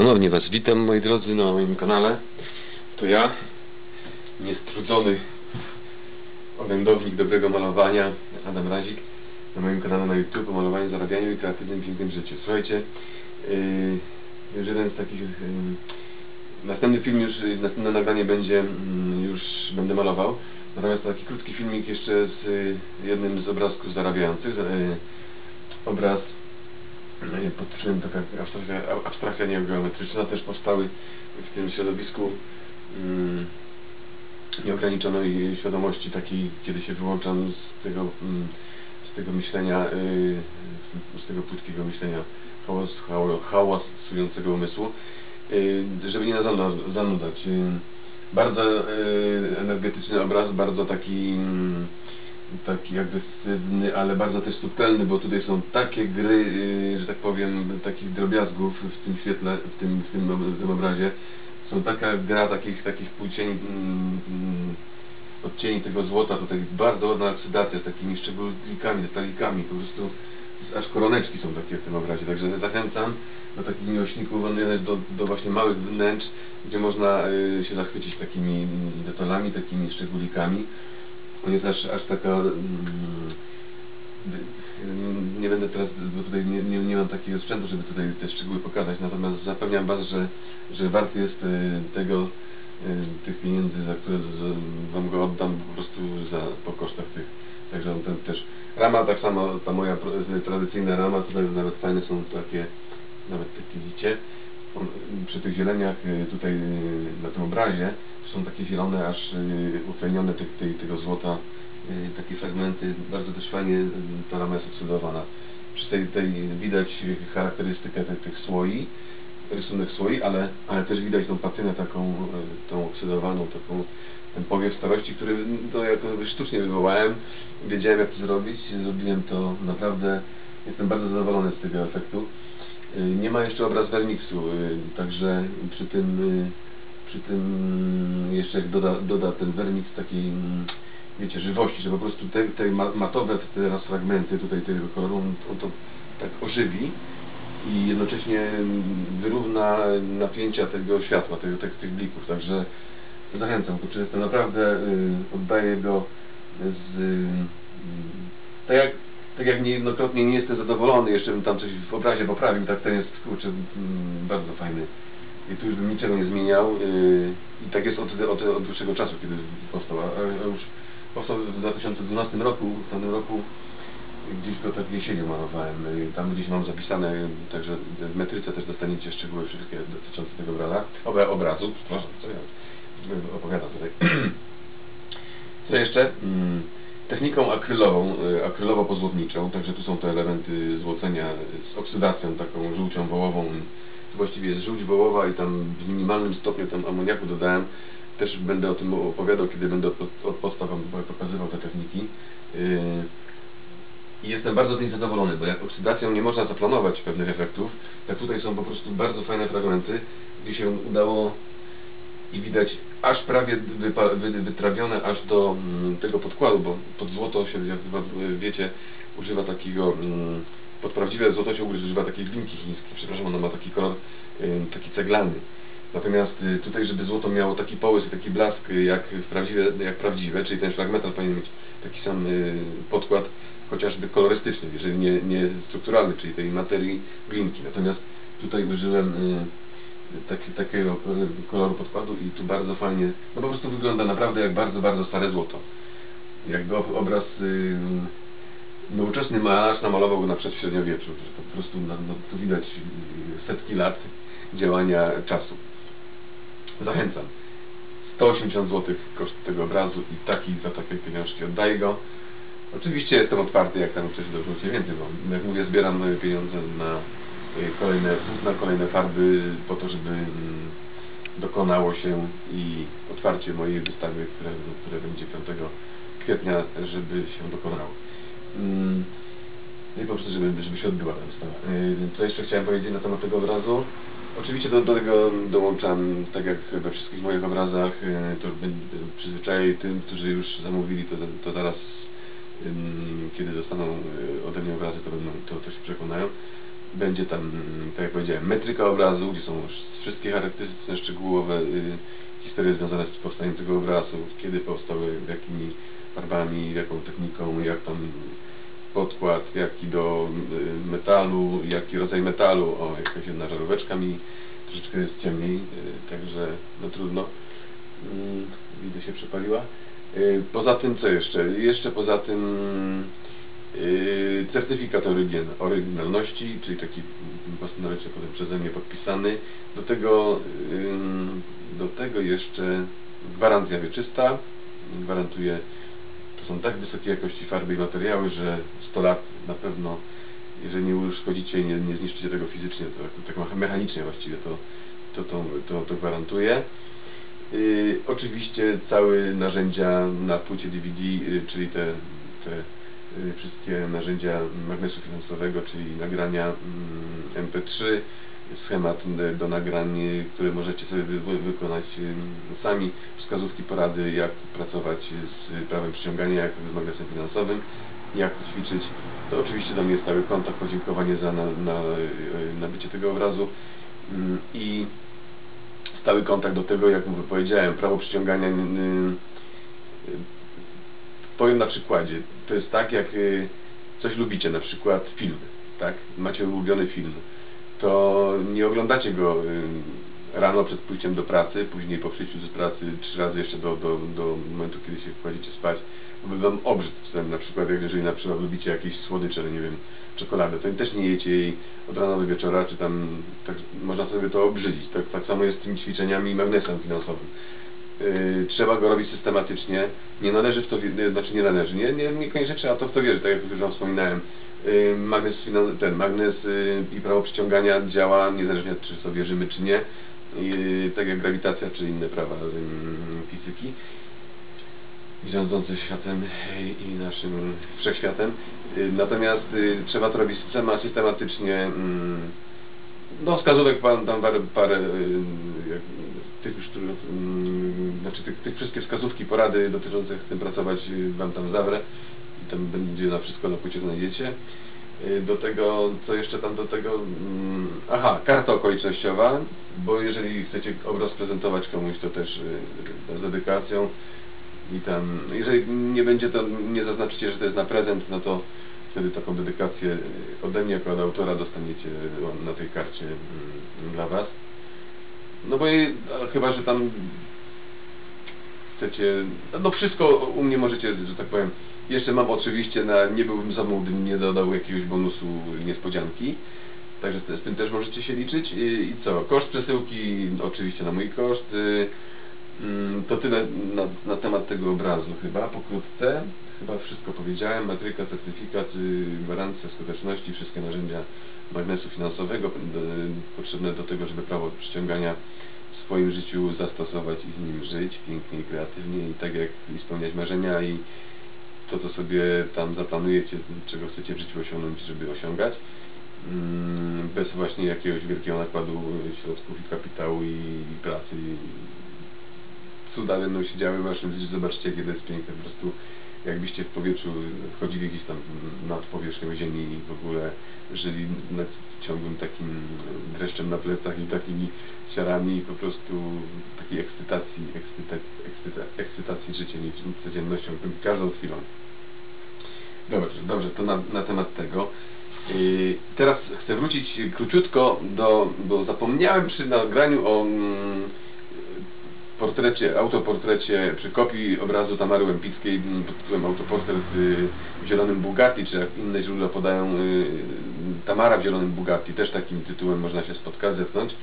Ponownie Was witam moi drodzy na moim kanale. To ja, niestrudzony orędownik dobrego malowania, Adam Razik, na moim kanale na YouTube o malowaniu, zarabianiu i kreatywnym, pięknym życiu. Słuchajcie, yy, już jeden z takich... Yy, następny film już, yy, następne nagranie będzie, yy, już będę malował. Natomiast taki krótki filmik jeszcze z yy, jednym z obrazków zarabiających. Yy, obraz pod tytułem taka abstrakcja, abstrakcja niegeometryczna też powstały w tym środowisku mm, nieograniczonej świadomości takiej, kiedy się wyłączam z tego, mm, z tego myślenia, yy, z tego płytkiego myślenia hałas, hałas, hałasującego umysłu, yy, żeby nie zanudzać. Yy, bardzo energetyczny obraz, bardzo taki mm, taki agresywny, ale bardzo też subtelny, bo tutaj są takie gry, yy, że tak powiem, takich drobiazgów w tym świetle, w tym, w tym, w tym obrazie. Są taka gra takich, takich płcieni, mm, mm, odcieni tego złota, tutaj bardzo ładna oksydacja z takimi szczególikami, detalikami, po prostu aż koroneczki są takie w tym obrazie, także zachęcam do takich miłośników, do, do właśnie małych wnętrz, gdzie można y, się zachwycić takimi detalami, takimi szczególikami. On jest aż, taka... Mm, nie będę teraz, bo tutaj nie, nie, nie mam takiego sprzętu, żeby tutaj te szczegóły pokazać, natomiast zapewniam Was, że, że warty jest y, tego, y, tych pieniędzy, za które Wam go oddam po prostu za, po kosztach tych. Także ten też. Rama tak samo, ta moja tradycyjna rama, tutaj nawet fajne są takie, nawet takie widzicie, przy tych zieleniach y, tutaj na tym obrazie są takie zielone, aż utlenione te, te, tego złota takie fragmenty, bardzo też fajnie ta rama jest oksydowana. Przy tej, tej widać charakterystykę tych, tych słoi, rysunek słoi, ale, ale też widać tą patynę taką, tą oksydowaną, taką, ten powiew starości, który to jako sztucznie wywołałem. Wiedziałem jak to zrobić, zrobiłem to naprawdę, jestem bardzo zadowolony z tego efektu. Nie ma jeszcze obraz Vermixu, także przy tym, przy tym jeszcze jak doda, doda ten Vermix takiej wiecie, żywości, że po prostu te, te matowe teraz fragmenty tutaj tego koloru, on, on to tak ożywi i jednocześnie wyrówna napięcia tego światła, tego, tych, tych blików, także zachęcam, czy jestem naprawdę, y, oddaję go z, y, tak jak tak jak niejednokrotnie nie jestem zadowolony, jeszcze bym tam coś w obrazie poprawił, tak ten jest, kurczę, mm, bardzo fajny. I tu już bym niczego nie zmieniał. Y, I tak jest od, od, od dłuższego czasu, kiedy powstał. A, już powstał w 2012 roku, w tym roku gdzieś go tak jesienią malowałem. Tam gdzieś mam zapisane, także w metryce też dostaniecie szczegóły wszystkie dotyczące tego obraza, obra, obrazu. Przepraszam, co ja opowiadam tutaj. Co jeszcze? Techniką akrylową, y, akrylowo-pozłotniczą, także tu są te elementy złocenia z oksydacją taką żółcią wołową. Tu właściwie jest żółć wołowa i tam w minimalnym stopniu tam amoniaku dodałem też będę o tym opowiadał, kiedy będę od podstaw Wam pokazywał te techniki. Yy, I jestem bardzo tym zadowolony, bo jak oksydacją nie można zaplanować pewnych efektów, tak tutaj są po prostu bardzo fajne fragmenty, gdzie się udało i widać aż prawie wytrawione aż do mm, tego podkładu, bo pod złoto się, jak wiecie, używa takiego, mm, pod prawdziwe złoto się używa takiej glinki chińskiej, przepraszam, ona ma taki kolor taki ceglany. Natomiast y, tutaj, żeby złoto miało taki połysk taki blask jak prawdziwe, jak prawdziwe, czyli ten szlagmetal powinien mieć taki sam y, podkład, chociażby kolorystyczny, jeżeli nie, nie strukturalny, czyli tej materii glinki. Natomiast tutaj użyłem y, taki, takiego koloru podkładu i tu bardzo fajnie, no po prostu wygląda naprawdę jak bardzo, bardzo stare złoto. Jakby obraz nowoczesny malarz namalował go na przedśredniowieczu, po prostu no, no, tu widać setki lat działania czasu. Zachęcam. 180 zł koszt tego obrazu i taki za takie pieniążki oddaję go. Oczywiście jestem otwarty, jak tam ktoś dorzuci więcej, bo jak mówię, zbieram pieniądze na y, kolejne, na kolejne farby po to, żeby mm, dokonało się i otwarcie mojej wystawy, które, które będzie 5 kwietnia, żeby się dokonało. Mm, no I po prostu, żeby, żeby się odbyła ta wystawa. Y, co jeszcze chciałem powiedzieć na temat tego obrazu? Oczywiście do, do tego dołączam, tak jak we wszystkich moich obrazach, e, to przyzwyczaję tym, którzy już zamówili, to, to zaraz, kiedy dostaną ode mnie obrazy, to, będą, to, to się przekonają. Będzie tam, tak jak powiedziałem, metryka obrazu, gdzie są wszystkie charakterystyczne, szczegółowe y, historie związane z powstaniem tego obrazu, kiedy powstały, jakimi farbami, jaką techniką, jak tam podkład, jaki do y, metalu, jaki rodzaj metalu, o, jakaś jedna żaróweczka mi troszeczkę jest ciemniej, y, także no trudno. Mm, Widzę się przepaliła. Y, Poza tym co jeszcze? Jeszcze poza tym y, certyfikat orygin, oryginalności, czyli taki własnoręcznie potem przeze mnie podpisany. Do tego, y, do tego jeszcze gwarancja wieczysta. Gwarantuje, to są tak wysokiej jakości farby i materiały, że 100 lat na pewno, jeżeli nie uszkodzicie i nie, nie zniszczycie tego fizycznie, to tak mechanicznie właściwie to, to, to, to, to gwarantuje. Y, oczywiście całe narzędzia na płycie DVD, y, czyli te, te wszystkie narzędzia magnesu finansowego, czyli nagrania mm, MP3, schemat y, do nagrań, y, które możecie sobie wy, wy, wykonać y, sami, wskazówki, porady, jak pracować z prawem przyciągania, jak z magnesem finansowym, jak ćwiczyć. To oczywiście do mnie stały kontakt, podziękowanie za na, na, y, nabycie tego obrazu Mm, i stały kontakt do tego, jak mu powiedziałem, prawo przyciągania. Powiem na przykładzie. To jest tak, jak y, coś lubicie, na przykład film, tak? Macie ulubiony film. To nie oglądacie go y, rano przed pójściem do pracy, później po przyjściu z pracy trzy razy jeszcze do, do, do momentu, kiedy się kładziecie spać, by wam obrzyd ten, na przykład, jak jeżeli na przykład lubicie jakieś słodycze, nie wiem, czekoladę, to też nie jecie jej od rana do wieczora, czy tam, tak, można sobie to obrzydzić. Tak, tak samo jest z tymi ćwiczeniami i magnesem finansowym. Yy, trzeba go robić systematycznie, nie należy w to, wi- znaczy nie należy, nie, nie, niekoniecznie trzeba to w to wierzyć, tak jak już Wam wspominałem. Yy, magnes, ten magnes yy, i prawo przyciągania działa niezależnie czy w to wierzymy czy nie, yy, tak jak grawitacja czy inne prawa yy, fizyki rządzące światem i naszym wszechświatem. Y, Natomiast y, trzeba to robić systema- systematycznie. mm, No, wskazówek pan tam parę, parę y, tych których, mm, znaczy tych, tych wszystkie wskazówki, porady dotyczące jak z tym pracować y, wam tam zawrę i tam będzie na wszystko na płycie znajdziecie. Y, Do tego, co jeszcze tam do tego, mm, aha, karta okolicznościowa, bo jeżeli chcecie obraz prezentować komuś, to też y, z dedykacją i tam, jeżeli nie będzie to, nie zaznaczycie, że to jest na prezent, no to wtedy taką dedykację ode mnie jako od autora dostaniecie na tej karcie mm, dla Was. No bo chyba, że tam chcecie, no wszystko u mnie możecie, że tak powiem, jeszcze mam oczywiście, na, nie byłbym za gdybym nie dodał jakiegoś bonusu niespodzianki. Także z tym też możecie się liczyć. I, co? Koszt przesyłki oczywiście na mój koszt. Y, To tyle na, na temat tego obrazu chyba, pokrótce. Chyba wszystko powiedziałem. Matryka, certyfikat, y, gwarancja skuteczności, wszystkie narzędzia magnesu finansowego y, potrzebne do tego, żeby prawo przyciągania w swoim życiu zastosować i z nim żyć pięknie i kreatywnie i tak jak i spełniać marzenia i to, co sobie tam zaplanujecie, czego chcecie w życiu osiągnąć, żeby osiągać mm, bez właśnie jakiegoś wielkiego nakładu środków i kapitału i pracy cuda będą się działy w waszym życiu, zobaczcie jakie to jest piękne, po prostu jakbyście w powietrzu wchodzili gdzieś tam nad powierzchnią ziemi i w ogóle żyli nad ciągłym takim dreszczem na plecach i takimi siarami i po prostu takiej ekscytacji, ekscytacji, ekscytacji, ekscytacji życiem i codziennością, każdą chwilą. Dobrze, dobrze, to na, na temat tego. Yy, teraz chcę wrócić króciutko do, bo zapomniałem przy nagraniu o mm, portrecie, autoportrecie, przy kopii obrazu Tamary Łempickiej pod tytułem Autoportret y, w zielonym Bugatti, czy jak inne źródła podają y, Tamara w zielonym Bugatti, też takim tytułem można się spotkać, zetknąć.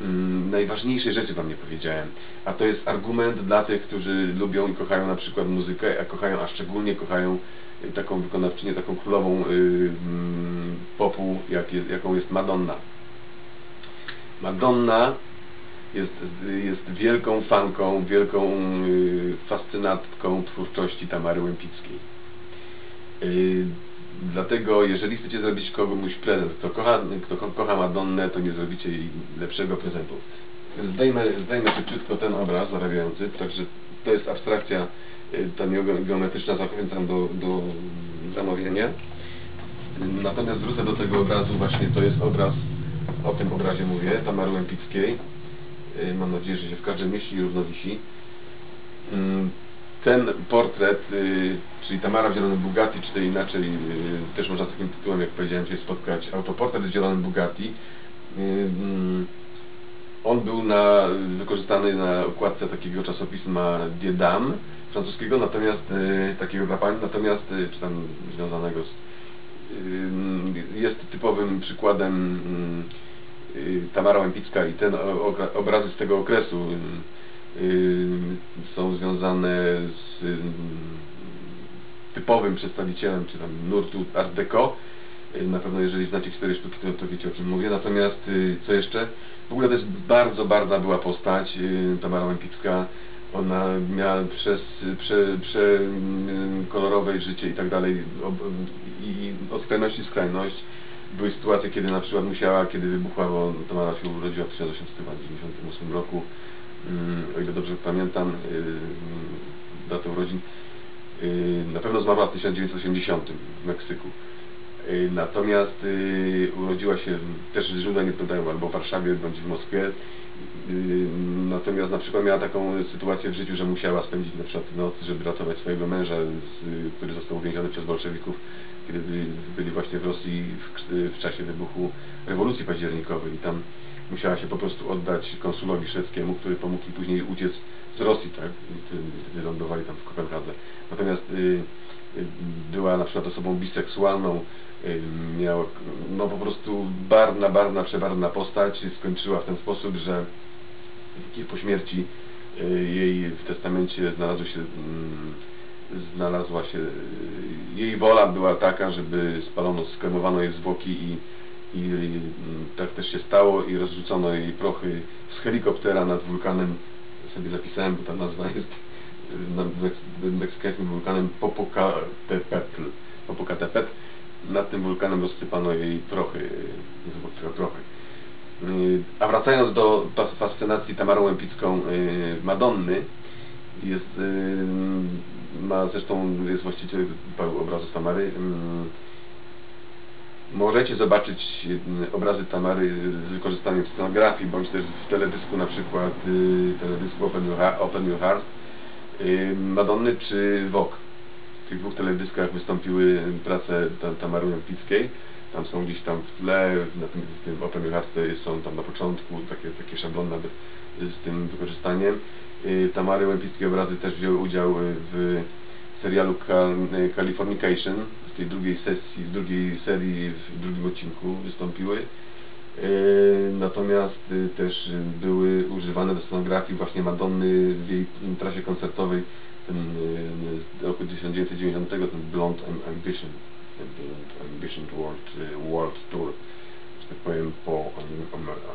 Mm, najważniejszej rzeczy Wam nie powiedziałem, a to jest argument dla tych, którzy lubią i kochają na przykład muzykę, a kochają, a szczególnie kochają y, taką wykonawczynię, taką królową mm, popu, jak jest, jaką jest Madonna. Madonna jest, jest wielką fanką, wielką y, fascynatką twórczości Tamary Łempickiej. Y, Dlatego, jeżeli chcecie zrobić komuś prezent, kto kocha, kto ko- kocha Madonnę, to nie zrobicie jej lepszego prezentu. Zdejmę, zdejmę szybciutko ten obraz zarabiający, także to jest abstrakcja y, ta geo- geometryczna, zachęcam do, do zamówienia. natomiast wrócę do tego obrazu, właśnie to jest obraz, o tym obrazie mówię, Tamary Łępickiej. Y, Mam nadzieję, że się w każdym mieści i równo wisi. Mm, Ten portret, y, czyli Tamara w zielonym Bugatti, czy to inaczej, y, też można takim tytułem, jak powiedziałem, się spotkać, autoportret w zielonym Bugatti. Mm, On był na, wykorzystany na okładce takiego czasopisma Die Dame francuskiego, natomiast takiego dla natomiast, czy tam związanego z y, jest typowym przykładem mm, Tamara Łępicka i okra- obrazy z tego okresu y, y, są związane z y, typowym przedstawicielem, czy tam nurtu Art Deco. Y, Na pewno jeżeli znacie historię sztuki, to, to wiecie o czym mówię. Natomiast y, co jeszcze? W ogóle jest bardzo, bardzo była postać y, Tamara Łępicka. Ona miała przez prze, prze, kolorowe życie i tak dalej i od skrajności skrajność. Były sytuacje, kiedy na przykład musiała, kiedy wybuchła, bo Tamara się urodziła w 1898 roku, mm, o ile dobrze pamiętam y, datę urodzin, y, na pewno zmarła w 1980 w Meksyku. Y, Natomiast y, urodziła się, też źródła nie podają, albo w Warszawie, bądź w Moskwie. Y, Natomiast na przykład miała taką sytuację w życiu, że musiała spędzić na przykład noc, żeby ratować swojego męża, który został uwięziony przez bolszewików, kiedy byli, właśnie w Rosji w, czasie wybuchu rewolucji październikowej i tam musiała się po prostu oddać konsulowi szwedzkiemu, który pomógł jej później uciec z Rosji, tak? Wtedy, lądowali tam w Kopenhadze. Natomiast była na przykład osobą biseksualną, miała no po prostu barwna, barwna, przebarwna postać, skończyła w ten sposób, że po śmierci y, jej w testamencie znalazło się, znalazła się, y, jej wola była taka, żeby spalono, skremowano jej zwłoki i, i tak też się stało i rozrzucono jej prochy z helikoptera nad wulkanem, sobie zapisałem, bo ta nazwa jest nad meks- meksykańskim wulkanem Popocatépetl. Popocatépetl. Nad tym wulkanem rozsypano jej zwłoki prochy. Y, A wracając do fascynacji Tamarą Łępicką y, Madonny, jest, y, ma zresztą jest właściciel obrazów Tamary. Możecie zobaczyć obrazy Tamary z wykorzystaniem scenografii, bądź też w teledysku na przykład, teledysku Open Your, Open Your Heart, Madonny czy Vogue. W tych dwóch teledyskach wystąpiły prace Ta- Tamary Łępickiej. Tam są gdzieś tam w tle, na tym, tym Your Heart są tam na początku takie, takie szablony nawet z tym wykorzystaniem. Y, Tamary Łępickiej obrazy też wzięły udział y, w serialu Cal- y, Californication, w tej drugiej sesji, w drugiej serii, w drugim odcinku wystąpiły. Y, Natomiast y, też y, były używane do scenografii właśnie Madonny w jej trasie koncertowej ten, y, roku 1990, ten Blonde Am- Ambition, Ambition World, World Tour, że tak powiem po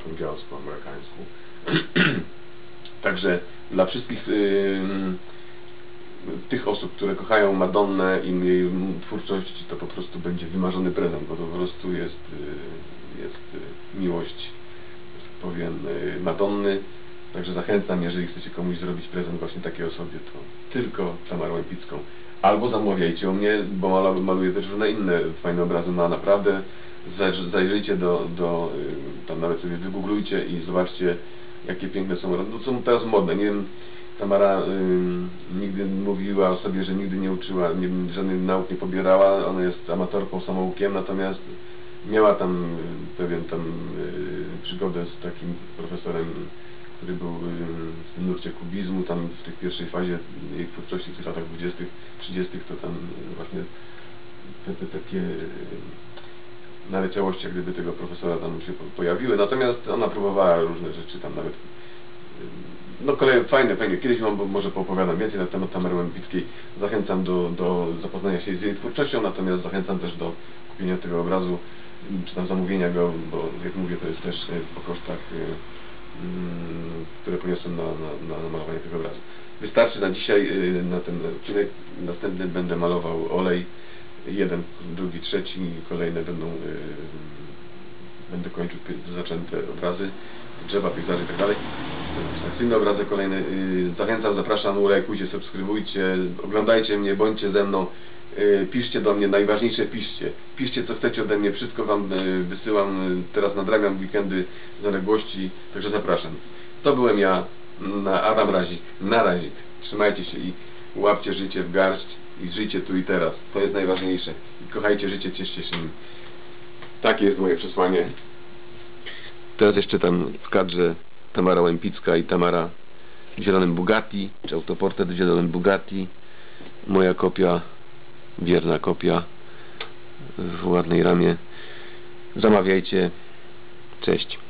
angielsku, amerykańsku. Także dla wszystkich tych osób, które kochają Madonnę i jej twórczość, to po prostu będzie wymarzony prezent, bo to po prostu jest, y, jest y, miłość, tak powiem, y, Madonny. Także zachęcam, jeżeli chcecie komuś zrobić prezent właśnie takiej osobie, to tylko Tamarę Łępicką. Albo zamawiajcie u mnie, bo maluję też różne inne fajne obrazy, no naprawdę zaj- zajrzyjcie do, do tam nawet sobie wygooglujcie i zobaczcie, jakie piękne są, no są teraz modne, nie wiem, Tamara y, nigdy mówiła o sobie, że nigdy nie uczyła, nie, żadnych nauk nie pobierała, ona jest amatorką samoukiem, natomiast miała tam y, pewien tam y, przygodę z takim profesorem, który był y, w tym nurcie kubizmu, tam w tej pierwszej fazie jej twórczości w tych latach 20., 30., to tam y, właśnie te, te takie naleciałości jak gdyby tego profesora tam się po- pojawiły, natomiast ona próbowała różne rzeczy tam nawet no kolej, fajne, fajnie. Kiedyś Wam może poopowiadam więcej na temat Tamary Łępickiej. Zachęcam do, do zapoznania się z jej twórczością, natomiast zachęcam też do kupienia tego obrazu, m, czy tam zamówienia go, bo jak mówię, to jest też e, po kosztach, e, mm, które poniosłem na, na, na namalowanie tego obrazu. Wystarczy na dzisiaj, e, na ten odcinek następny będę malował olej, jeden, drugi, trzeci, kolejne będą będę kończył zaczęte obrazy, drzewa, pejzaże i dalej. Abstrakcyjne obrazy kolejne. y, Zachęcam, zapraszam, lajkujcie, subskrybujcie, oglądajcie mnie, bądźcie ze mną. y, Piszcie do mnie, najważniejsze piszcie. Piszcie co chcecie ode mnie, wszystko wam y, wysyłam, teraz nadrabiam weekendy zaległości, także zapraszam. To byłem ja, Adam Razik, na razik. Trzymajcie się i łapcie życie w garść i żyjcie tu i teraz. To jest najważniejsze. I kochajcie życie, cieszcie się nim. Takie jest moje przesłanie. Teraz jeszcze tam w kadrze Tamara Łępicka i Tamara w zielonym Bugatti, czy autoportret w zielonym Bugatti. Moja kopia, wierna kopia w ładnej ramie. Zamawiajcie. Cześć.